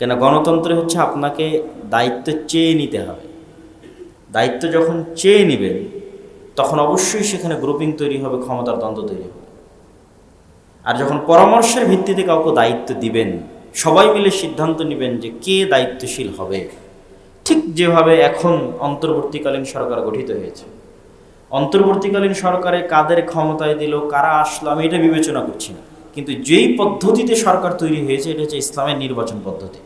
কেন গণতন্ত্রে হচ্ছে আপনাকে দায়িত্ব চেয়ে নিতে হবে। দায়িত্ব যখন চেয়ে নেবেন, তখন অবশ্যই সেখানে গ্রুপিং তৈরি হবে, ক্ষমতার দ্বন্দ্ব তৈরি হবে। আর যখন পরামর্শের ভিত্তিতে কাউকে দায়িত্ব দিবেন, সবাই মিলে সিদ্ধান্ত নেবেন যে কে দায়িত্বশীল হবে। ঠিক যেভাবে এখন অন্তর্বর্তীকালীন সরকার গঠিত হয়েছে। অন্তর্বর্তীকালীন সরকারে কাদের ক্ষমতায় দিল, কারা আসলো, আমি এটা বিবেচনা করছি না। কিন্তু যেই পদ্ধতিতে সরকার তৈরি হয়েছে, এটা হচ্ছে ইসলামের নির্বাচন পদ্ধতি।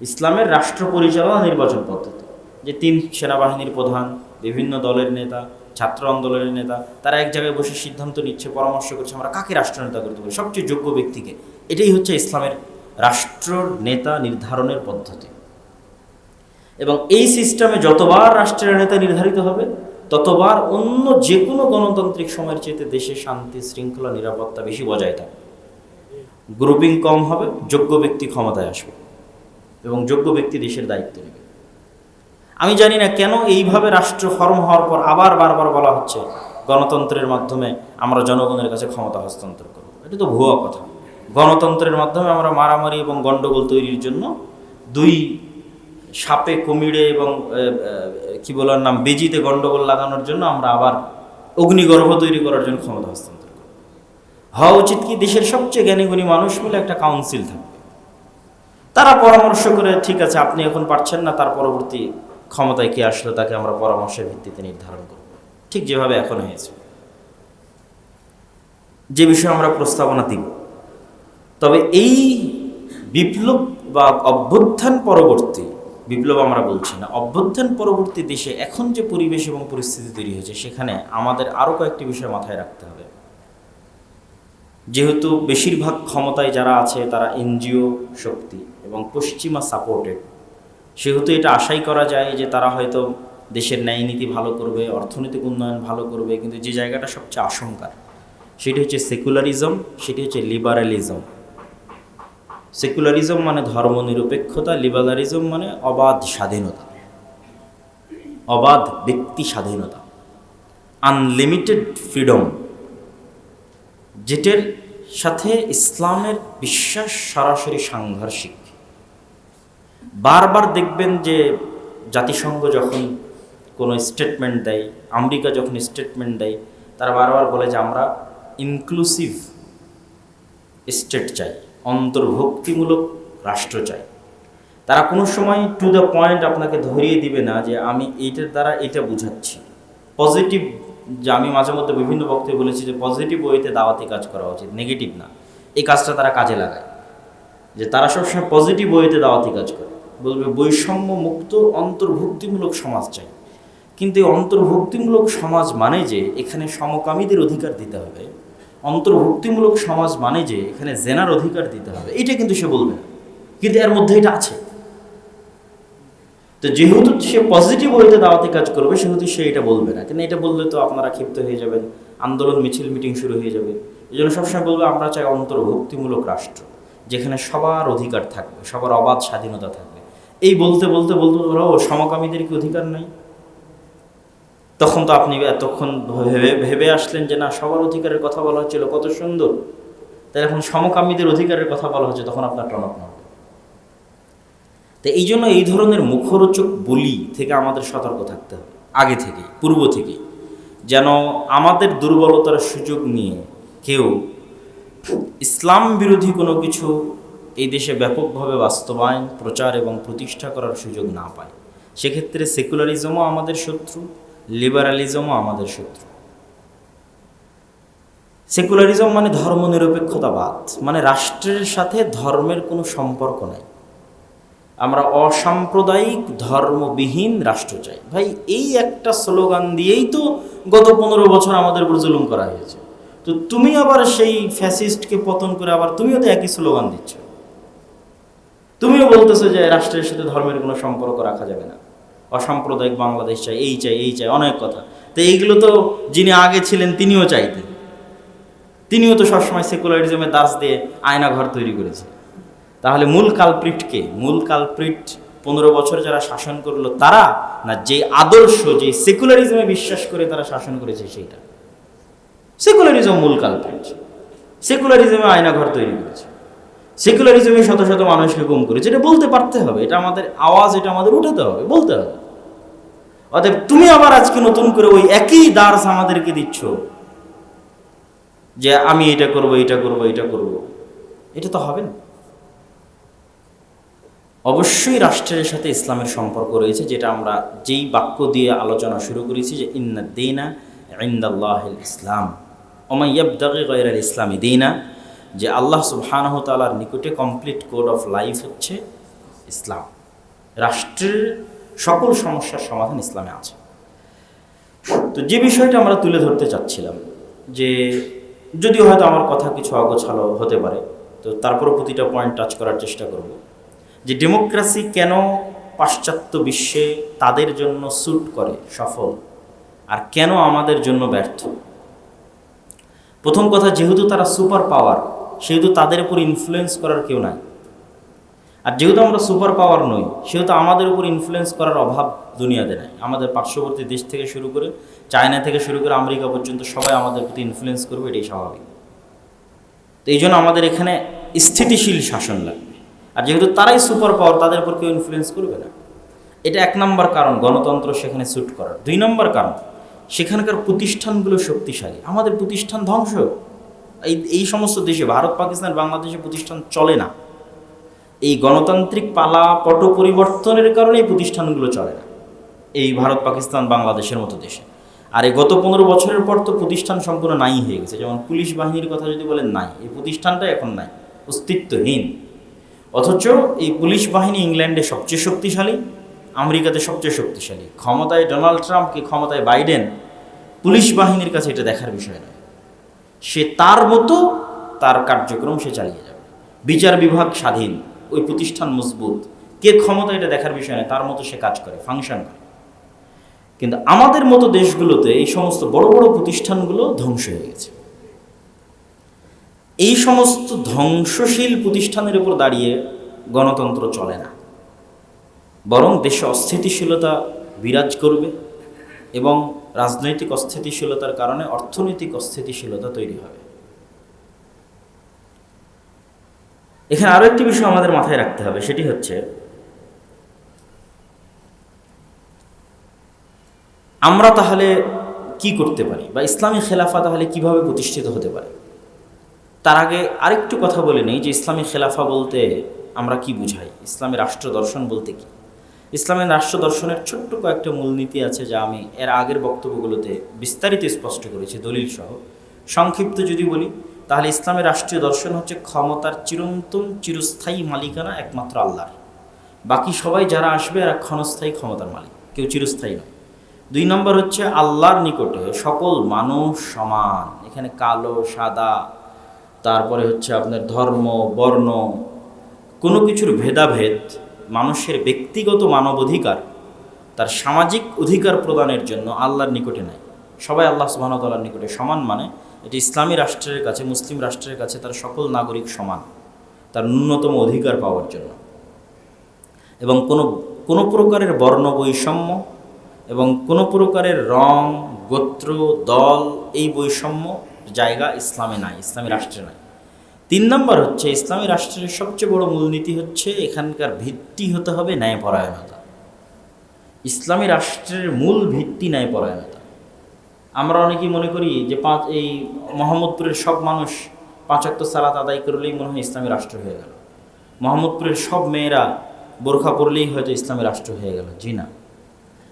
ইসলামের রাষ্ট্র পরিচালনা নির্বাচন পদ্ধতি। যে তিন সেনাবাহিনীর প্রধান, বিভিন্ন দলের নেতা, ছাত্র আন্দোলনের নেতা, তারা এক জায়গায় বসে সিদ্ধান্ত নিচ্ছে, পরামর্শ করছে, আমরা কাকে রাষ্ট্রনেতা করতে পারি সবচেয়ে যোগ্য ব্যক্তিকে। এটাই হচ্ছে ইসলামের রাষ্ট্র নেতা নির্ধারণের পদ্ধতি। এবং এই সিস্টেমে যতবার রাষ্ট্রের নেতা নির্ধারিত হবে, ততবার অন্য যে কোনো গণতান্ত্রিক সময়ের চেয়ে দেশে শান্তি, শৃঙ্খলা, নিরাপত্তা বেশি বজায় থাকে। গ্রুপিং কম হবে, যোগ্য ব্যক্তি ক্ষমতায় আসবে। এবং যোগ্য ব্যক্তি দেশের দায়িত্ব নেবে। আমি জানি না কেন এইভাবে রাষ্ট্র ফর্ম হওয়ার পর আবার বারবার বলা হচ্ছে, গণতন্ত্রের মাধ্যমে আমরা জনগণের কাছে ক্ষমতা হস্তান্তর করব। এটা তো ভুয়া কথা। গণতন্ত্রের মাধ্যমে আমরা মারামারি এবং গণ্ডগোল তৈরির জন্য দুই সাপে কুমিরে এবং কি বলার নাম, বেজিতে গণ্ডগোল লাগানোর জন্য আমরা আবার অগ্নিগর্ভ তৈরি করার জন্য ক্ষমতা হস্তান্তর করব। হওয়া উচিত কি দেশের সবচেয়ে জ্ঞানীগুণী মানুষ মিলে একটা কাউন্সিল থাকবে? তারা পরামর্শ করে, ঠিক আছে, আপনি এখন পারছেন না, তার পরবর্তী ক্ষমতায় কে আসলে তাকে আমরা পরামর্শের ভিত্তিতে নির্ধারণ করব। ঠিক যেভাবে এখন হয়েছে। যে বিষয়ে আমরা প্রস্তাবনা দিব, তবে এই বিপ্লব বা অভ্যুত্থান পরবর্তী, বিপ্লব আমরা বলছি না, অভ্যুত্থান পরবর্তী দেশে এখন যে পরিবেশ এবং পরিস্থিতি তৈরি হয়েছে, সেখানে আমাদের আরও কয়েকটি বিষয় মাথায় রাখতে হবে। যেহেতু বেশিরভাগ ক্ষমতায় যারা আছে, তারা এনজিও শক্তি এবং পশ্চিমা সাপোর্টেড সেহেতু এটা আশাই করা যায় যে তারা হয়তো দেশের ন্যায় নীতি ভালো করবে, অর্থনৈতিক উন্নয়ন ভালো করবে, কিন্তু যে জায়গাটা সবচেয়ে আশঙ্কার সেটি হচ্ছে সেকুলারিজম সেটি হচ্ছে লিবারালিজম সেকুলারিজম মানে ধর্মনিরপেক্ষতা লিবারালিজম মানে অবাধ স্বাধীনতা। অবাধ ব্যক্তি স্বাধীনতা। আনলিমিটেড ফ্রিডম যেটার সাথে ইসলামের বিশ্বাস সরাসরি সাংঘর্ষিক। বারবার দেখবেন যে জাতিসংঘ যখন কোনো স্টেটমেন্ট দেয়, আমেরিকা যখন স্টেটমেন্ট দেয়, তারা বারবার বলে যে আমরা ইনক্লুসিভ স্টেট চাই, অন্তর্ভুক্তিমূলক রাষ্ট্র চাই। তারা কোনো সময় টু দ্য পয়েন্ট আপনাকে ধরিয়ে দিবে না যে আমি এইটার দ্বারা এটা বুঝাচ্ছি। পজিটিভ যে আমি মাঝে মধ্যে বিভিন্ন বক্তব্যে বলেছি যে পজিটিভ ওয়েতে দাওয়াতি কাজ করা উচিত নেগেটিভ না। এই কাজটা তারা কাজে লাগায়। যে তারা সবসময় পজিটিভ ওয়েতে দাওয়াতি কাজ করে। বলবে বৈষম্য মুক্ত অন্তর্ভুক্তিমূলক সমাজ চাই। কিন্তু এই অন্তর্ভুক্তিমূলক সমাজ মানে যে, এখানে সমকামীদের অধিকার দিতে হবে। অন্তর্ভুক্তিমূলক সমাজ মানে যে, এখানে জেনার অধিকার দিতে হবে। এটা কিন্তু সে বলবে কিন্তু এর মধ্যে এটা আছে। তো যেহেতু সে পজিটিভ ওয়েতে দাওয়াতি কাজ করবে, সেহেতু সে এটা বলবে না। কিন্তু এটা বললে তো আপনারা ক্ষিপ্ত হয়ে যাবেন। আন্দোলন, মিছিল, মিটিং শুরু হয়ে যাবে। এই জন্য সবসময় বলবে, আমরা চাই অন্তর্ভুক্তিমূলক রাষ্ট্র। যেখানে সবার অধিকার থাকবে, সবার অবাধ স্বাধীনতা থাকবে। এই বলতে বলতে বলতে ও সমকামীদের কি অধিকার নাই? তখন তো আপনি এতক্ষণ ভেবে ভেবে আসলেন যে না, সবার অধিকারের কথা বলা হচ্ছিল, কত সুন্দর। তাই এখন সমকামীদের অধিকারের কথা বলা হচ্ছে, তখন আপনার টনক নড়বে। তো এই জন্য এই ধরনের মুখরোচক বলি থেকে আমাদের সতর্ক থাকতে হবে, আগে থেকে পূর্ব থেকে যেন আমাদের দুর্বলতার সুযোগ নিয়ে কেউ ইসলাম বিরোধী কোনো কিছু এই দেশে ব্যাপকভাবে বাস্তবায়ন, প্রচার এবং প্রতিষ্ঠা করার সুযোগ না পায়। সেক্ষেত্রে সেকুলারিজমও আমাদের শত্রু, লিবারালিজমও আমাদের শত্রু। সেকুলারিজম মানে ধর্মনিরপেক্ষতাবাদ মানে রাষ্ট্রের সাথে ধর্মের কোনো সম্পর্ক নাই। আমরা অসাম্প্রদায়িক, ধর্মবিহীন রাষ্ট্র চাই। ভাই, এই একটা স্লোগান দিয়েই তো গত পনেরো বছর আমাদের উপর জুলুম করা হয়েছে। তো তুমি আবার সেই ফ্যাসিস্টকে পতন করে আবার তুমিও তো একই স্লোগান দিচ্ছ। তুমিও বলতেছো যে রাষ্ট্রের সাথে ধর্মের কোনো সম্পর্ক রাখা যাবে না। অসাম্প্রদায়িক বাংলাদেশ চাই, এই চাই এই চাই, অনেক কথা। তো এইগুলো তো যিনি আগে ছিলেন তিনিও চাইতেন। তিনিও তো সবসময় সেকুলারিজমের দাস দিয়ে আয়না ঘর তৈরি করেছে। তাহলে মূল কালপ্রিটকে মূল কালপ্রিট পনেরো বছর যারা শাসন করল তারা? না যে আদর্শ যে সেকুলারিজমে বিশ্বাস করে তারা শাসন করেছে সেইটা? সেকুলারিজম মূল কালপ্রিট সেকুলারিজমে আয়নাঘর তৈরি করেছে। সেকুলারিজমে শত শত মানুষকে গুম করেছে। এটা বলতে পারতে হবে। এটা আমাদের আওয়াজ, এটা আমাদের উঠাতে হবে। বলতে হবে। অতএব তুমি আবার আজকে নতুন করে ওই একই দার্স আমাদেরকে দিচ্ছ যে আমি এটা করব এটা করব এটা করব। এটা তো হবে না। অবশ্যই রাষ্ট্রের সাথে ইসলামের সম্পর্ক রয়েছে, যেটা আমরা যেই বাক্য দিয়ে আলোচনা শুরু করেছি যে, ইন্না দিনা ইন্দাল্লাহ ইসলাম। ওমাইয়াবদাগি গয়রাল ইসলামী দিনা, যে আল্লাহ সুবহানাহ তালার নিকটে কমপ্লিট কোড অফ লাইফ হচ্ছে ইসলাম। রাষ্ট্রের সকল সমস্যার সমাধান ইসলামে আছে। তো যে বিষয়টা আমরা তুলে ধরতে চাচ্ছিলাম, যে যদিও হয়তো আমার কথা কিছু অগোছালো হতে পারে, তো তারপরও প্রতিটা পয়েন্ট টাচ করার চেষ্টা করব। যে ডেমোক্রেসি কেন পাশ্চাত্য বিশ্বে তাদের জন্য স্যুট করে, সফল, আর কেন আমাদের জন্য ব্যর্থ? প্রথম কথা, যেহেতু তারা সুপার পাওয়ার, সেহেতু তাদের উপর ইনফ্লুয়েন্স করার কেউ নাই। আর যেহেতু আমরা সুপার পাওয়ার নই, সেহেতু আমাদের উপর ইনফ্লুয়েন্স করার অভাব দুনিয়াতে নাই। আমাদের পার্শ্ববর্তী দেশ থেকে শুরু করে, চায়না থেকে শুরু করে আমেরিকা পর্যন্ত সবাই আমাদের প্রতি ইনফ্লুয়েন্স করবে, এটাই স্বাভাবিক। তো এই জন্য আমাদের এখানে স্থিতিশীল শাসন লাগবে। আর যেহেতু তারাই সুপার পাওয়ার, তাদের উপর কেউ ইনফ্লুয়েন্স করবে না। এটা এক নম্বর কারণ, গণতন্ত্র সেখানে স্যুট করার। দুই নম্বর কারণ সেখানকার প্রতিষ্ঠানগুলো শক্তিশালী। আমাদের প্রতিষ্ঠান ধ্বংস এই এই সমস্ত দেশে, ভারত, পাকিস্তান বাংলাদেশে প্রতিষ্ঠান চলে না। এই গণতান্ত্রিক পালা পট পরিবর্তনের কারণে এই প্রতিষ্ঠানগুলো চলে না। এই ভারত, পাকিস্তান, বাংলাদেশের মতো দেশে। আর এই গত পনেরো বছরের পর তো প্রতিষ্ঠান সম্পূর্ণ নাই হয়ে গেছে। যেমন পুলিশ বাহিনীর কথা যদি বলেন, নাই। এই প্রতিষ্ঠানটা এখন নাই। অস্তিত্বহীন। অথচ এই পুলিশ বাহিনী ইংল্যান্ডে সবচেয়ে শক্তিশালী। আমেরিকাতে সবচেয়ে শক্তিশালী। ক্ষমতায় ডোনাল্ড ট্রাম্প কি ক্ষমতায় বাইডেন পুলিশ বাহিনীর কাছে এটা দেখার বিষয় নয়। সে তার মতো তার কার্যক্রম সে চালিয়ে যাবে। বিচার বিভাগ স্বাধীন, ওই প্রতিষ্ঠান মজবুত। কে ক্ষমতা এটা দেখার বিষয় নয়, তার মতো সে কাজ করে ফাংশন করে। কিন্তু আমাদের মতো দেশগুলোতে এই সমস্ত বড় বড় প্রতিষ্ঠানগুলো ধ্বংস হয়ে গেছে। এই সমস্ত ধ্বংসশীল প্রতিষ্ঠানের উপর দাঁড়িয়ে গণতন্ত্র চলে না। বরং দেশে অস্থিতিশীলতা বিরাজ করবে এবং রাজনৈতিক অস্থিতিশীলতার কারণে অর্থনৈতিক অস্থিতিশীলতা তৈরি হবে। এখানে আরও একটি বিষয় আমাদের মাথায় রাখতে হবে, সেটি হচ্ছে আমরা তাহলে কি করতে পারি বা ইসলামী খেলাফা তাহলে কীভাবে প্রতিষ্ঠিত হতে পারে? তার আগে আরেকটু কথা বলে নেই যে ইসলামী খেলাফা বলতে আমরা কি বুঝাই? ইসলামী রাষ্ট্র দর্শন বলতে কি? ইসলামের রাষ্ট্র দর্শনের ছোট্ট কয়েকটা মূলনীতি আছে যা আমি এর আগের বক্তব্যগুলোতে বিস্তারিত স্পষ্ট করেছি দলিল সহ সংক্ষিপ্ত যদি বলি, তাহলে ইসলামের রাষ্ট্রীয় দর্শন হচ্ছে ক্ষমতার চিরন্তন, চিরস্থায়ী মালিকানা একমাত্র আল্লাহর। বাকি সবাই যারা আসবে এরা ক্ষণস্থায়ী ক্ষমতার মালিক, কেউ চিরস্থায়ী নয়। দুই নম্বর হচ্ছে আল্লাহর নিকটে সকল মানুষ সমান, এখানে কালো, সাদা, তারপরে হচ্ছে আপনার ধর্ম, বর্ণ, কোনো কিছুর ভেদাভেদ মানুষের ব্যক্তিগত মানবাধিকার তার সামাজিক অধিকার প্রদানের জন্য আল্লাহর নিকটে নাই সবাই আল্লাহ সুবাহতাল্লাহর নিকটে সমান মানে এটি ইসলামী রাষ্ট্রের কাছে, মুসলিম রাষ্ট্রের কাছে তার সকল নাগরিক সমান, তার ন্যূনতম অধিকার পাওয়ার জন্য। এবং কোনো কোনো প্রকারের বর্ণ বৈষম্য এবং কোনো প্রকারের রং, গোত্র, দল এই বৈষম্য জায়গা ইসলামে নাই, ইসলামী রাষ্ট্রে নাই। তিন নম্বর হচ্ছে, ইসলামী রাষ্ট্রের সবচেয়ে বড় মূলনীতি হচ্ছে, এখানকার ভিত্তি হতে হবে ন্যায়পরায়ণতা। ইসলামী রাষ্ট্রের মূল ভিত্তি ন্যায়পরায়ণতা। আমরা অনেকেই মনে করি যে পাঁচ, এই মোহাম্মদপুরের সব মানুষ পাঁচাত্তর সালাত আদায় করলেই মনে হয় ইসলামী রাষ্ট্র হয়ে গেল। মোহাম্মদপুরের সব মেয়েরা বোরখা পড়লেই হয়তো ইসলামী রাষ্ট্র হয়ে গেল। জি না।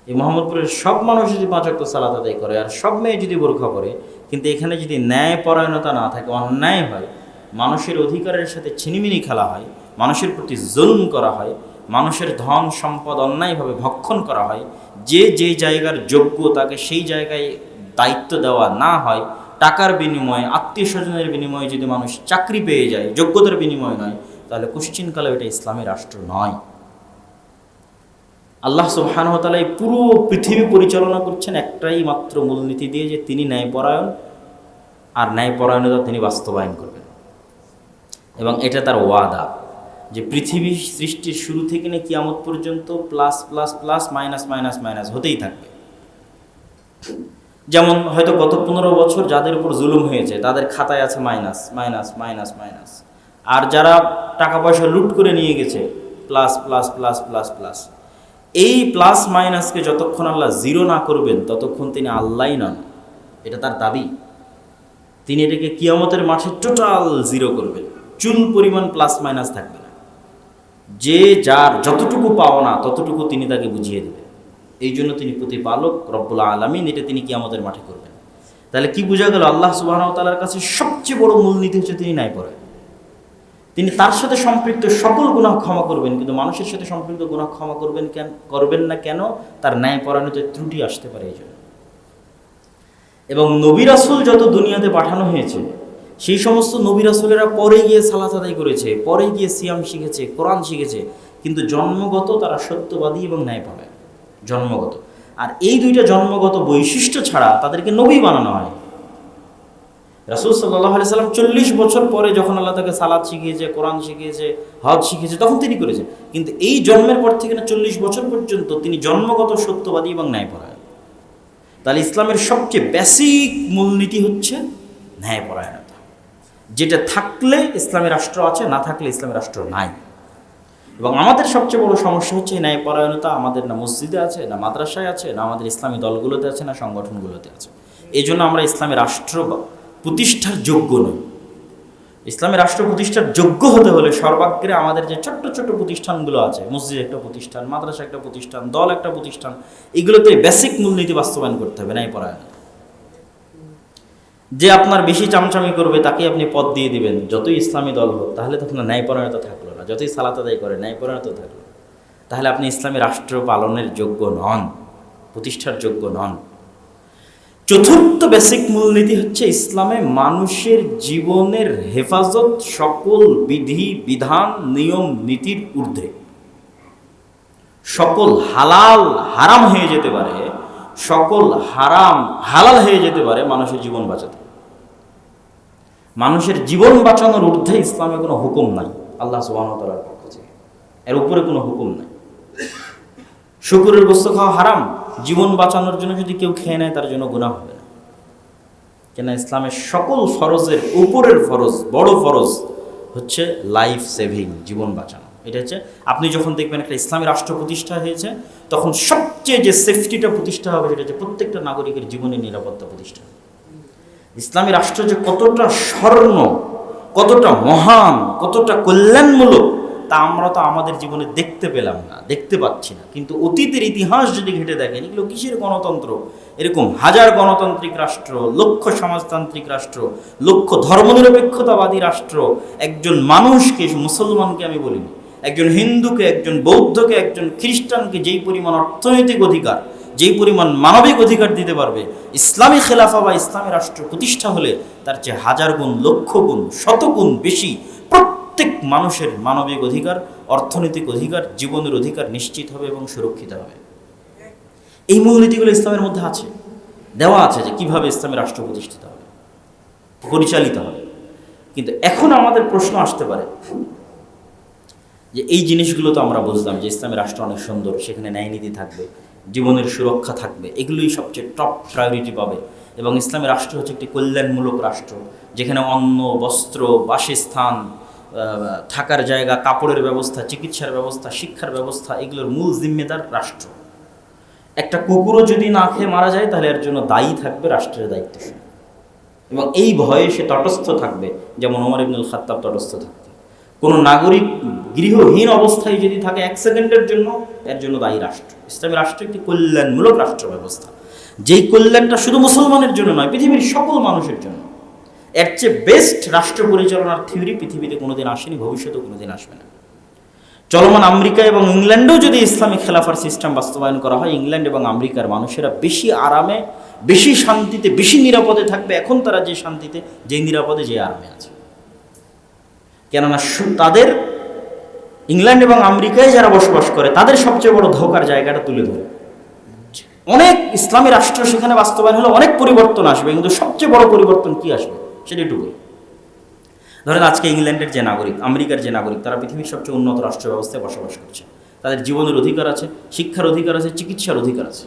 এই মোহাম্মদপুরের সব মানুষ যদি পাঁচাত্তর সালাত আদায় করে, আর সব মেয়ে যদি বোরখা পরে, কিন্তু এখানে যদি ন্যায়পরায়ণতা না থাকে, অন্যায় হয় মানুষের অধিকারের সাথে ছিনিমিনি খেলা হয়, মানুষের প্রতি জুলুম করা হয়, মানুষের ধন, সম্পদ অন্যায়ভাবে ভক্ষণ করা হয়, যে যে জায়গার যোগ্য তাকে সেই জায়গায় দায়িত্ব দেওয়া না হয়, টাকার বিনিময়ে আত্মীয় স্বজনের বিনিময়ে যদি মানুষ চাকরি পেয়ে যায়, যোগ্যতার বিনিময় নয়, তাহলে কুশ্চিনকালে এটা ইসলামী রাষ্ট্র নয়। আল্লাহ সুবহানহতালা এই পুরো পৃথিবী পরিচালনা করছেন একটাই মাত্র মূলনীতি দিয়ে যে তিনি ন্যায়পরায়ণ, আর ন্যায়পরায়ণতা তিনি বাস্তবায়ন করবেন এবং এটা তার ওয়াদা যে পৃথিবী সৃষ্টির শুরু থেকে নিয়ে কিয়ামত পর্যন্ত plus plus plus, minus minus minus হতেই থাকবে। যেমন হয়তো গত পনেরো বছর যাদের উপর জুলুম হয়েছে, তাদের খাতায় আছে মাইনাস মাইনাস মাইনাস মাইনাস। আর যারা টাকা পয়সা লুট করে নিয়ে গেছে, plus plus plus plus plus. এই প্লাস, মাইনাসকে যতক্ষণ আল্লাহ জিরো না করবেন, ততক্ষণ তিনি আল্লাহই নন। এটা তার দাবি। তিনি এটাকে কিয়ামতের মাঠে টোটাল জিরো করবেন। চুল পরিমাণ প্লাস মাইনাস থাকবে না। যে যার যতটুকু পাওনা, ততটুকু তিনি তাকে বুঝিয়ে দেবেন এই জন্য তিনি প্রতিপালক রব্বুল আলমিন এটা তিনি কি আমাদের মাঠে করবেন। তাহলে কি বোঝা গেল? আল্লাহ সুবাহ তালার কাছে সবচেয়ে বড় মূলনীতি হচ্ছে তিনি ন্যায় পড়েন তিনি তার সাথে সম্পৃক্ত সকল গুনাহ ক্ষমা করবেন, কিন্তু মানুষের সাথে সম্পৃক্ত গুনাহ ক্ষমা করবেন কেন, করবেন না কেন? তার ন্যায় পরায়ণতে ত্রুটি আসতে পারে এই জন্য। এবং নবী রাসূল যত দুনিয়াতে পাঠানো হয়েছে সেই সমস্ত নবী রাসূলেরা পরে গিয়ে সালাত আদায় করেছে, পরে গিয়ে সিয়াম শিখেছে, কোরআন শিখেছে, কিন্তু জন্মগত তারা সত্যবাদী এবং ন্যায়পরায়ণ জন্মগত। আর এই দুইটা জন্মগত বৈশিষ্ট্য ছাড়া তাদেরকে নবী বানানো হয়। রাসুল সাল্লাহ আলি সাল্লাম চল্লিশ বছর পরে যখন আল্লাহ তাকে সালাদ শিখিয়েছে, কোরআন শিখিয়েছে, হজ শিখিয়েছে, তখন তিনি করেছে। কিন্তু এই জন্মের পর থেকে না চল্লিশ বছর পর্যন্ত তিনি জন্মগত সত্যবাদী এবং ন্যায়পরায়ণ তাহলে ইসলামের সবচেয়ে বেসিক মূলনীতি হচ্ছে ন্যায়পরায়ণতা যেটা থাকলে ইসলামী রাষ্ট্র আছে, না থাকলে ইসলামী রাষ্ট্র নাই। এবং আমাদের সবচেয়ে বড় সমস্যা হচ্ছে এই ন্যায়পরায়ণতা, আমাদের না মসজিদে আছে, না মাদ্রাসায় আছে, না আমাদের ইসলামী দলগুলোতে আছে, না সংগঠনগুলোতে আছে। এই জন্য আমরা ইসলামী রাষ্ট্র প্রতিষ্ঠার যোগ্য নই। ইসলামী রাষ্ট্র প্রতিষ্ঠার যোগ্য হতে হলে সর্বাগ্রে আমাদের যে ছোট্ট ছোট্ট প্রতিষ্ঠানগুলো আছে, মসজিদ একটা প্রতিষ্ঠান, মাদ্রাসা একটা প্রতিষ্ঠান, দল একটা প্রতিষ্ঠান, এগুলোতে বেসিক মূলনীতি বাস্তবায়ন করতে হবে পড়ায় যে আপনার বেশি চামচামি করবে তাকে আপনি পদ দিয়ে দিবেন। যতই ইসলামী দল হোক, তাহলে তো আপনার ন্যায়পরায়ণতা থাকল না। যতই সালাত আদায় করে, ন্যায়পরায়ণতা থাকল তাহলে আপনি ইসলামী রাষ্ট্র পালনের যোগ্য নন, প্রতিষ্ঠার যোগ্য নন। চতুর্থ বেসিক মূলনীতি হচ্ছে ইসলামে মানুষের জীবনের হেফাজত সকল বিধি, বিধান, নিয়ম, নীতির ঊর্ধ্বে। সকল হালাল, হারাম হয়ে যেতে পারে, সকল হারাম, হালাল হয়ে যেতে পারে মানুষের জীবন বাঁচাতে। মানুষের জীবন বাঁচানোর ঊর্ধ্বে ইসলামে কোনো হুকুম নাই। আল্লাহ সুবাহতালার পক্ষ থেকে। এর উপরে কোনো হুকুম নাই। শুকুরের বস্তু খাওয়া হারাম। জীবন বাঁচানোর জন্য যদি কেউ খেয়ে নেয়, তার জন্য গুণা হবে না। কেন ইসলামের সকল ফরজের উপরের ফরজ, বড় ফরজ হচ্ছে লাইফ সেভিং জীবন বাঁচানো। এটা হচ্ছে, আপনি যখন দেখবেন একটা ইসলামী রাষ্ট্র প্রতিষ্ঠা হয়েছে, তখন সবচেয়ে যে সেফটিটা প্রতিষ্ঠা হবে, সেটা হচ্ছে প্রত্যেকটা নাগরিকের জীবনের নিরাপত্তা প্রতিষ্ঠা। ইসলামী রাষ্ট্র যে কতটা স্বর্ণ, কতটা মহান, কতটা কল্যাণমূলক, তা আমরা তো আমাদের জীবনে দেখতে পেলাম না, দেখতে পাচ্ছি না। কিন্তু অতীতের ইতিহাস যদি ঘেটে দেখেন, এগুলো কিসের গণতন্ত্র? এরকম হাজার গণতান্ত্রিক রাষ্ট্র, লক্ষ সমাজতান্ত্রিক রাষ্ট্র, লক্ষ ধর্মনিরপেক্ষতাবাদী রাষ্ট্র, একজন মানুষকে, মুসলমানকে আমি বলিনি, একজন হিন্দুকে, একজন বৌদ্ধকে, একজন খ্রিস্টানকে যেই পরিমাণ অর্থনৈতিক অধিকার যেই পরিমাণ মানবিক অধিকার দিতে পারবে, ইসলামী খেলাফা বা ইসলামী রাষ্ট্র প্রতিষ্ঠা হলে তার চেয়ে হাজার গুণ, লক্ষ গুণ, শত গুণ বেশি প্রত্যেক মানুষের মানবিক অধিকার, অর্থনৈতিক অধিকার, জীবনের অধিকার নিশ্চিত হবে এবং সুরক্ষিত হবে। এই মূলনীতিগুলো ইসলামের মধ্যে আছে। দেওয়া আছে যে কীভাবে ইসলামী রাষ্ট্র প্রতিষ্ঠিত হবে, পরিচালিত হবে। কিন্তু এখন আমাদের প্রশ্ন আসতে পারে যে এই জিনিসগুলো তো আমরা বুঝলাম যে ইসলামী রাষ্ট্র অনেক সুন্দর, সেখানে ন্যায় নীতি থাকবে জীবনের সুরক্ষা থাকবে। এগুলোই সবচেয়ে টপ প্রায়োরিটি পাবে। এবং ইসলামী রাষ্ট্র হচ্ছে একটি কল্যাণমূলক রাষ্ট্র, যেখানে অন্ন, বস্ত্র, বাসস্থান থাকার জায়গা, কাপড়ের ব্যবস্থা, চিকিৎসার ব্যবস্থা, শিক্ষার ব্যবস্থা, এগুলোর মূল জিম্মেদার রাষ্ট্র। একটা কুকুরও যদি না খেয়ে মারা যায়, তাহলে এর জন্য দায়ী থাকবে রাষ্ট্রের দায়িত্ব। এবং এই ভয়ে সে তটস্থ থাকবে, যেমন ওমর ইবনুল খাত্তাব তটস্থ থাকবে কোনো নাগরিক গৃহহীন অবস্থায় যদি থাকে এক সেকেন্ডের জন্য এর জন্য দায়ী রাষ্ট্র। ইসলামী রাষ্ট্র একটি কল্যাণমূলক রাষ্ট্র ব্যবস্থা। যেই কল্যাণটা শুধু মুসলমানের জন্য নয়, পৃথিবীর সকল মানুষের জন্য। এর চেয়ে বেস্ট রাষ্ট্র পরিচালনার থিওরি পৃথিবীতে কোনোদিন আসেনি, ভবিষ্যতেও কোনোদিন আসবে না। চলমান আমেরিকা এবং ইংল্যান্ডেও যদি ইসলামিক খেলাফার সিস্টেম বাস্তবায়ন করা হয়, ইংল্যান্ড এবং আমেরিকার মানুষেরা বেশি আরামে, বেশি শান্তিতে, বেশি নিরাপদে থাকবে। এখন তারা যে শান্তিতে যে নিরাপদে, যে আরামে আছে। কেননা তাদের ইংল্যান্ড এবং আমেরিকায় যারা বসবাস করে, তাদের সবচেয়ে বড় ধোকার জায়গাটা তুলে ধরে। অনেক ইসলামী রাষ্ট্র সেখানে বাস্তবায়ন হলে অনেক পরিবর্তন আসবে, কিন্তু সবচেয়ে বড় পরিবর্তন কি আসবে? সেটা একটু বলি। ধরেন আজকে ইংল্যান্ডের যে নাগরিক, আমেরিকার যে নাগরিক, তারা পৃথিবীর সবচেয়ে উন্নত রাষ্ট্র ব্যবস্থায় বসবাস করছে। তাদের জীবনের অধিকার আছে, শিক্ষার অধিকার আছে, চিকিৎসার অধিকার আছে।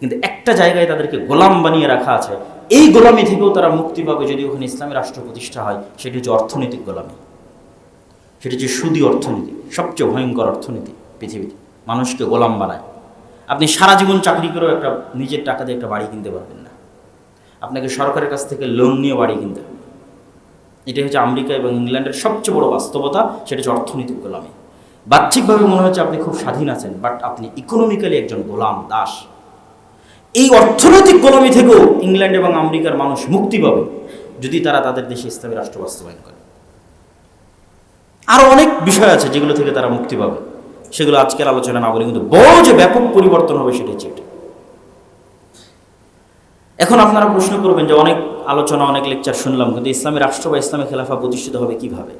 কিন্তু একটা জায়গায় তাদেরকে গোলাম বানিয়ে রাখা আছে, এই গোলামি থেকেও তারা মুক্তি পাবে যদি ওখানে ইসলামী রাষ্ট্র প্রতিষ্ঠা হয়, সেটি হচ্ছে অর্থনৈতিক গোলামি। সেটা হচ্ছে সুদী অর্থনীতি, সবচেয়ে ভয়ঙ্কর অর্থনীতি পৃথিবীতে। মানুষকে গোলাম বানায়। আপনি সারা জীবন চাকরি করেও একটা নিজের টাকা দিয়ে একটা বাড়ি কিনতে পারবেন না। আপনাকে সরকারের কাছ থেকে লোন নিয়ে বাড়ি কিনতে হবে। এটা হচ্ছে আমেরিকা এবং ইংল্যান্ডের সবচেয়ে বড় বাস্তবতা, সেটা হচ্ছে অর্থনৈতিক গোলামি। বাহ্যিকভাবে মনে হচ্ছে আপনি খুব স্বাধীন আছেন, বাট আপনি ইকোনমিক্যালি একজন গোলাম দাস। এই অর্থনৈতিক গোলামি থেকেও ইংল্যান্ড এবং আমেরিকার মানুষ মুক্তি পাবে, যদি তারা তাদের দেশে ইসলামী রাষ্ট্র বাস্তবায়ন করে। আরও অনেক বিষয় আছে যেগুলো থেকে তারা মুক্তি পাবে। সেগুলো আজকের আলোচনা না বলে, কিন্তু বড় যে ব্যাপক পরিবর্তন হবে সেটা হচ্ছে এখন আপনারা প্রশ্ন করবেন যে অনেক আলোচনা, অনেক লেকচার শুনলাম, কিন্তু ইসলামী রাষ্ট্র বা ইসলামী খেলাফা প্রতিষ্ঠিত হবে কীভাবে?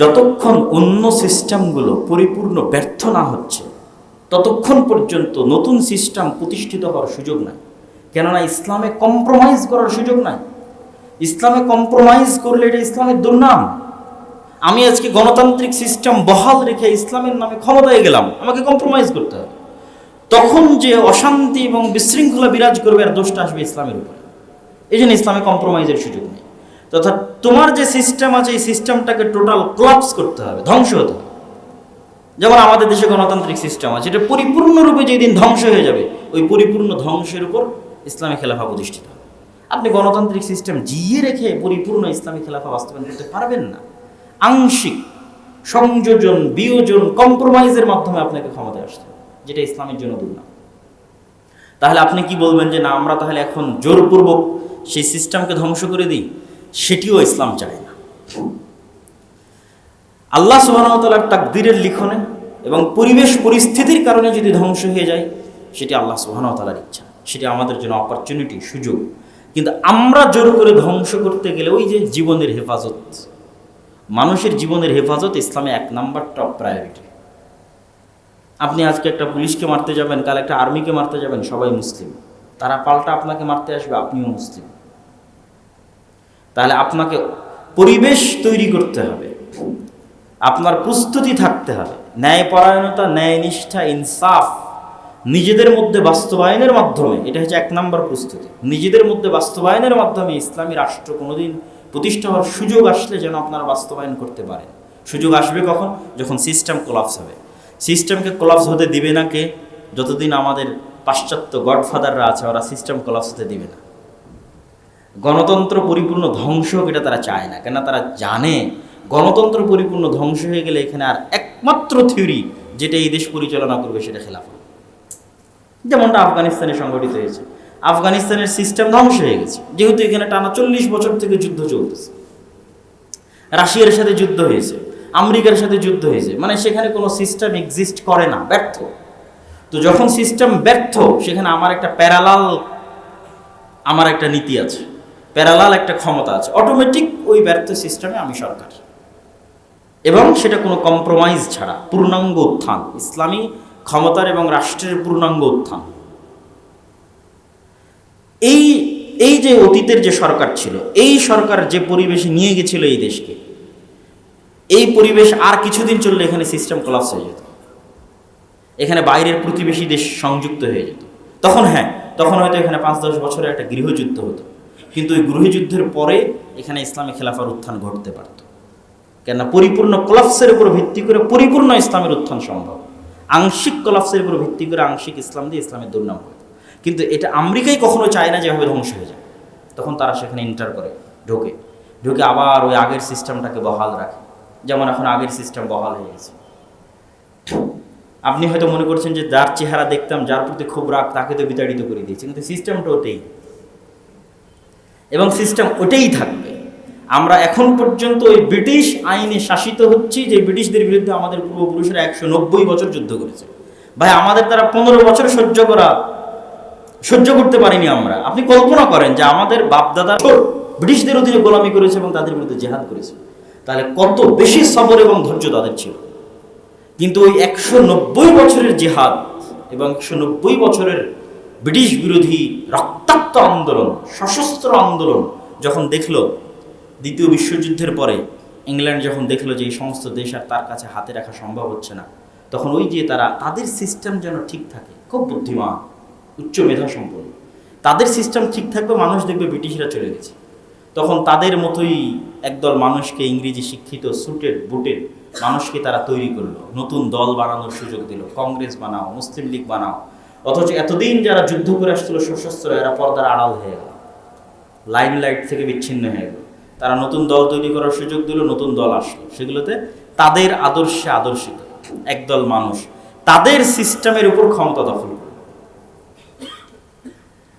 যতক্ষণ অন্য সিস্টেমগুলো পরিপূর্ণ ব্যর্থ না হচ্ছে, ততক্ষণ পর্যন্ত নতুন সিস্টেম প্রতিষ্ঠিত হওয়ার সুযোগ নাই। কেননা ইসলামে কম্প্রোমাইজ করার সুযোগ নাই। ইসলামে কম্প্রোমাইজ করলে এটা ইসলামের দুর্নাম। আমি আজকে গণতান্ত্রিক সিস্টেম বহাল রেখে ইসলামের নামে ক্ষমতায় গেলাম। আমাকে কম্প্রোমাইজ করতে হবে। তখন যে অশান্তি এবং বিশৃঙ্খলা বিরাজ করবে আর দোষটা আসবে ইসলামের উপরে। এই জন্য ইসলামে কম্প্রোমাইজের সুযোগ নেই। তথা তোমার যে সিস্টেম আছে, এই সিস্টেমটাকে টোটাল ক্লাপস করতে হবে, ধ্বংস হতে হবে। যেমন আমাদের দেশে গণতান্ত্রিক সিস্টেম আছে, এটা পরিপূর্ণরূপে যেদিন ধ্বংস হয়ে যাবে, ওই পরিপূর্ণ ধ্বংসের উপর ইসলামী খেলাফা প্রতিষ্ঠিত হবে। আপনি গণতান্ত্রিক সিস্টেম জিয়ে রেখে পরিপূর্ণ ইসলামী খেলাফা বাস্তবায়ন করতে পারবেন না। আংশিক সংযোজন, বিয়োজন, কম্প্রোমাইজের মাধ্যমে আপনাকে ক্ষমতায় আসতে যেটা ইসলামের জন্য দুর্নাম তাহলে আপনি কি বলবেন যে, না, আমরা তাহলে এখন জোরপূর্বক সেই সিস্টেমকে ধ্বংস করে দিই সেটিও ইসলাম চায় না। আল্লাহ সুবাহতালার তাকদিরের লিখনে এবং পরিবেশ পরিস্থিতির কারণে যদি ধ্বংস হয়ে যায়, সেটি আল্লাহ সুবাহতালার ইচ্ছা। সেটি আমাদের জন্য অপরচুনিটি সুযোগ। কিন্তু আমরা জোর করে ধ্বংস করতে গেলে ওই যে জীবনের হেফাজত, মানুষের জীবনের হেফাজত ইসলামে এক নাম্বার টপ প্রায়োরিটি আপনি আজকে একটা পুলিশকে মারতে যাবেন, কাল একটা আর্মিকে মারতে যাবেন, সবাই মুসলিম। তারা পাল্টা আপনাকে মারতে আসবে, আপনিও মুসলিম। তাহলে আপনাকে পরিবেশ তৈরি করতে হবে, আপনার প্রস্তুতি থাকতে হবে। ন্যায়পরায়ণতা, ন্যায়নিষ্ঠা, ইনসাফ নিজেদের মধ্যে বাস্তবায়নের মাধ্যমে, এটা হচ্ছে এক নম্বর প্রস্তুতি, নিজেদের মধ্যে বাস্তবায়নের মাধ্যমে ইসলামী রাষ্ট্র কোনোদিন প্রতিষ্ঠা হওয়ার সুযোগ আসলে যেন আপনারা বাস্তবায়ন করতে পারেন। সুযোগ আসবে কখন? যখন সিস্টেম কোলাপস হবে। সিস্টেমকে কোলাপস হতে দিবে না কে? যতদিন আমাদের পাশ্চাত্য গডফাদাররা আছে, ওরা সিস্টেম কোলাপস হতে দিবে না। গণতন্ত্র পরিপূর্ণ ধ্বংস হোক, এটা তারা চায় না। কেন তারা জানে, গণতন্ত্র পরিপূর্ণ ধ্বংস হয়ে গেলে এখানে আর একমাত্র থিওরি যেটা এই দেশ পরিচালনা করবে, সেটা খেলাফা যেমনটা আফগানিস্তানে সংগঠিত হয়েছে। আফগানিস্তানের সিস্টেম ধ্বংস হয়ে গেছে। যেহেতু এখানে টানা চল্লিশ বছর থেকে যুদ্ধ চলতেছে। রাশিয়ার সাথে যুদ্ধ হয়েছে, আমেরিকার সাথে যুদ্ধ হয়েছে মানে সেখানে কোনো সিস্টেম এক্সিস্ট করে না, ব্যর্থ। তো যখন সিস্টেম ব্যর্থ, সেখানে আমার একটা প্যারালাল আমার একটা নীতি আছে প্যারালাল একটা ক্ষমতা আছে। অটোমেটিক ওই ব্যর্থ সিস্টেমে আমি সরকার। এবং সেটা কোনো কম্প্রোমাইজ ছাড়া, পূর্ণাঙ্গ উত্থান, ইসলামী ক্ষমতার এবং রাষ্ট্রের পূর্ণাঙ্গ উত্থান। এই এই যে অতীতের যে সরকার ছিল, এই সরকার যে পরিবেশে নিয়ে গেছিল এই দেশকে, এই পরিবেশ আর কিছুদিন চললে এখানে সিস্টেম কলাপস হয়ে যেত। এখানে বাইরের প্রতিবেশী দেশ সংযুক্ত হয়ে যেত। তখন হ্যাঁ তখন হয়তো এখানে পাঁচ দশ বছরে একটা গৃহযুদ্ধ হতো। কিন্তু ওই গৃহযুদ্ধের পরে এখানে ইসলামী খেলাফার উত্থান ঘটতে পারত। কেননা পরিপূর্ণ কলাপসের উপর ভিত্তি করে পরিপূর্ণ ইসলামের উত্থান সম্ভব। আংশিক কলাপসের উপর ভিত্তি করে আংশিক ইসলাম দিয়ে ইসলামের দুর্নাম হয়। কিন্তু এটা আমেরিকাই কখনো চায় না যেভাবে ধ্বংস হয়ে যায় তখন তারা সেখানে এন্টার করে, ঢোকে। ঢুকে আবার ওই আগের সিস্টেমটাকে বহাল রাখে। যেমন এখন আগের সিস্টেম বহাল হয়ে গেছে। আপনি হয়তো মনে করছেন যে যার চেহারা দেখতাম, যার প্রতি খুব রাগ, তাকে তো বিতাড়িত করে দিয়েছে। কিন্তু সিস্টেমটা ওটাই এবং সিস্টেম ওটাই থাকবে। আমরা এখন পর্যন্ত ওই ব্রিটিশ আইনে শাসিত হচ্ছি, যে ব্রিটিশদের বিরুদ্ধে আমাদের পূর্বপুরুষেরা একশো নব্বই বছর যুদ্ধ করেছে। ভাই, আমাদের দ্বারা পনেরো বছর সহ্য করা, সহ্য করতে পারিনি আমরা। আপনি কল্পনা করেন যে আমাদের বাপদাদা ব্রিটিশদের অধীনে গোলামি করেছে এবং তাদের বিরুদ্ধে জেহাদ করেছে। তাহলে কত বেশি সবর এবং ধৈর্য তাদের ছিল। কিন্তু ওই একশো নব্বই বছরের জেহাদ এবং একশো নব্বই বছরের ব্রিটিশ বিরোধী রক্তাক্ত আন্দোলন, সশস্ত্র আন্দোলন যখন দেখল দ্বিতীয় বিশ্বযুদ্ধের পরে ইংল্যান্ড যখন দেখল যে এই সমস্ত দেশ আর তার কাছে হাতে রাখা সম্ভব হচ্ছে না, তখন ওই যে তারা, তাদের সিস্টেম যেন ঠিক থাকে, খুব বুদ্ধিমান, উচ্চ মেধা সম্পন্ন, তাদের সিস্টেম ঠিক থাকবে, মানুষ দেখবে ব্রিটিশরা চলে গেছে। তখন তাদের মতোই একদল মানুষকে ইংরেজি শিক্ষিত সুটেড বুটেড মানুষকে তারা তৈরি করল, নতুন দল বানানোর সুযোগ দিল কংগ্রেস বানাও, মুসলিম লীগ বানাও, অথচ এতদিন যারা যুদ্ধ করে আসছিল সশস্ত্র, এরা পর্দার আড়াল হয়ে গেল লাইন লাইট থেকে বিচ্ছিন্ন হয়ে গেল। তারা নতুন দল তৈরি করার সুযোগ দিল, নতুন দল আসলো। সেগুলোতে তাদের আদর্শে আদর্শিত, একদল মানুষ। তাদের সিস্টেমের উপর ক্ষমতা দখল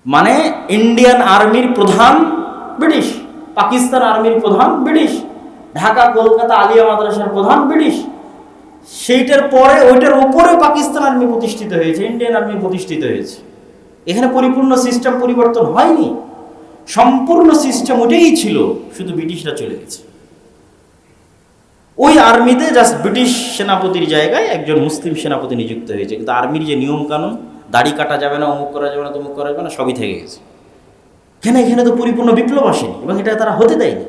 মানে ইন্ডিয়ান আর্মির প্রধান ব্রিটিশ, পাকিস্তান আর্মির প্রধান ব্রিটিশ, ঢাকা, কলকাতা, আলিয়া মাদ্রাসার প্রধান ব্রিটিশ। সেইটার পরে, ওইটার উপরে পাকিস্তান আর্মি প্রতিষ্ঠিত হয়েছে, ইন্ডিয়ান আর্মি প্রতিষ্ঠিত হয়েছে। এখানে পরিপূর্ণ সিস্টেম পরিবর্তন হয়নি। সম্পূর্ণ সিস্টেম ওটাই ছিল, শুধু ব্রিটিশরা চলে গেছে। ওই আর্মিতে জাস্ট ব্রিটিশ সেনাপতির জায়গায় একজন মুসলিম সেনাপতি নিযুক্ত হয়েছে। কিন্তু আর্মির যে নিয়ম কানুন দাড়ি কাটা যাবে না, অমুক করা যাবে না, তমুক করা যাবে না, সবই থেকে গেছে। কেন এখানে তো পরিপূর্ণ বিপ্লব আসেনি, এবং এটা তারা হতে দেয়নি।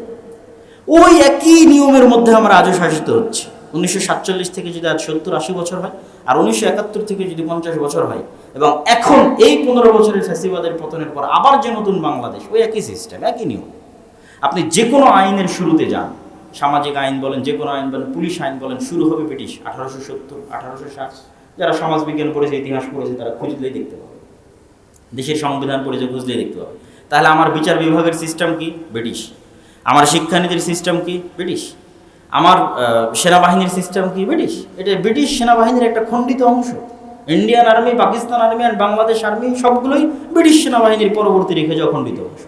ওই একই নিয়মের মধ্যে আমরা আজও শাসিত হচ্ছে। উনিশশো সাতচল্লিশ থেকে যদি আজ সত্তর আশি বছর হয়, আর উনিশশো একাত্তর থেকে যদি পঞ্চাশ বছর হয়, এবং এখন এই পনেরো বছরের ফ্যাসিবাদের পতনের পর আবার যে নতুন বাংলাদেশ, ওই একই সিস্টেম একই নিয়ম। আপনি যে কোনো আইনের শুরুতে যান, সামাজিক আইন বলেন যে কোনো আইন বলেন, পুলিশ আইন বলেন, শুরু হবে ব্রিটিশ, আঠারোশো সত্তর, আঠারোশো ষাট। যারা সমাজবিজ্ঞান পড়েছে, ইতিহাস পড়েছে, তারা খুঁজলেই দেখতে পাবে। দেশের সংবিধান পড়েছে, খুঁজলেই দেখতে পাবে। তাহলে আমার বিচার বিভাগের সিস্টেম কি? ব্রিটিশ। আমার শিক্ষানীতির সিস্টেম কি? ব্রিটিশ। আমার সেনাবাহিনীর সিস্টেম কি ব্রিটিশ? এটা ব্রিটিশ সেনাবাহিনীর একটা খণ্ডিত অংশ। Indian army Pakistan army and Bangladesh army সবগুলোই ব্রিটিশ সেনাবাহিনীর পরবর্তী রেখে খণ্ডিত অংশ।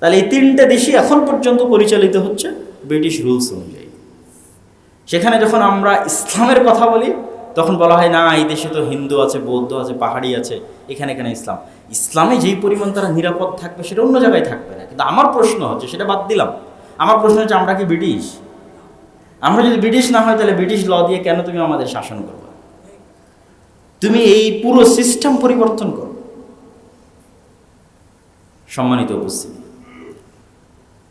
তাহলে এই তিনটে দেশই এখন পর্যন্ত পরিচালিত হচ্ছে ব্রিটিশ রুলস অনুযায়ী। সেখানে যখন আমরা ইসলামের কথা বলি, তখন বলা হয়, না, এই দেশে তো হিন্দু আছে, বৌদ্ধ আছে, পাহাড়ি আছে, এখানে এখানে ইসলাম। ইসলামে যেই পরিমাণ তারা নিরাপদ থাকবে, সেটা অন্য জায়গায় থাকবে না। কিন্তু আমার প্রশ্ন হচ্ছে, সেটা বাদ দিলাম। আমার প্রশ্ন হচ্ছে, আমরা কি ব্রিটিশ? আমরা যদি ব্রিটিশ না হয়, তাহলে ব্রিটিশ ল দিয়ে কেন তুমি আমাদের শাসন করবে? তুমি এই পুরো সিস্টেম পরিবর্তন করো। সম্মানিত উপস্থিতি।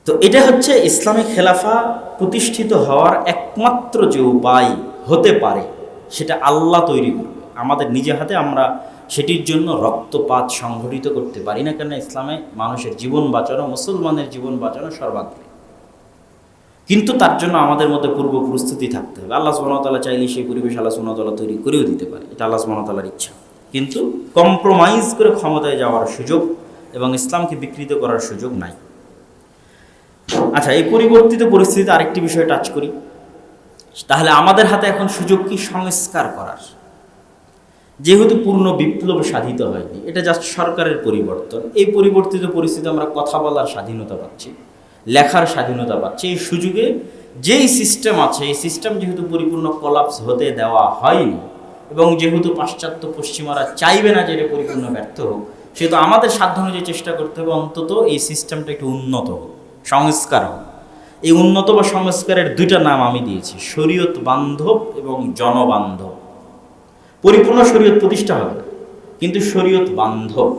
তো এটা হচ্ছে ইসলামী খেলাফা প্রতিষ্ঠিত হওয়ার একমাত্র যে উপায় হতে পারে, সেটা আল্লাহ তৈরি করবে। আমাদের নিজে হাতে আমরা সেটির জন্য রক্তপাত সংঘটিত করতে পারি না কেন? ইসলামে মানুষের জীবন বাঁচানো, মুসলমানের জীবন বাঁচানো সর্বাগ্রে। কিন্তু তার জন্য আমাদের মধ্যে পূর্ব প্রস্তুতি থাকতে হবে। আল্লাহ সুবহানাহু চাইলে সেই পরিবেশ আল্লাহ সুবহানাহু তৈরি করেও দিতে পারে। এটা আল্লাহ সুবহানাহু ইচ্ছা। কিন্তু কম্প্রোমাইজ করে ক্ষমতায় যাওয়ার সুযোগ এবং ইসলামকে বিকৃত করার সুযোগ নাই। আচ্ছা এই পরিবর্তিত পরিস্থিতিতে আরেকটি বিষয় টাচ করি। তাহলে আমাদের হাতে এখন সুযোগ কি? সংস্কার করার। যেহেতু পূর্ণ বিপ্লব সাধিত হয়নি, এটা জাস্ট সরকারের পরিবর্তন। এই পরিবর্তিত পরিস্থিতি আমরা কথা বলার স্বাধীনতা পাচ্ছি। লেখার স্বাধীনতা পাচ্ছি। এই সুযোগে যেই সিস্টেম আছে, এই সিস্টেম যেহেতু পরিপূর্ণ কলাপস হতে দেওয়া হয়নি এবং যেহেতু পাশ্চাত্য পশ্চিমারা চাইবে না যে এটা পরিপূর্ণ ব্যর্থ হোক, সেহেতু আমাদের সাধ্য অনুযায়ী চেষ্টা করতে হবে অন্তত এই সিস্টেমটা একটু উন্নত হোক, সংস্কার হোক। এই উন্নত বা সংস্কারের দুইটা নাম আমি দিয়েছি, শরীয়ত বান্ধব এবং জনবান্ধব। পরিপূর্ণ শরীয়ত প্রতিষ্ঠা হবে, কিন্তু শরীয়ত বান্ধব।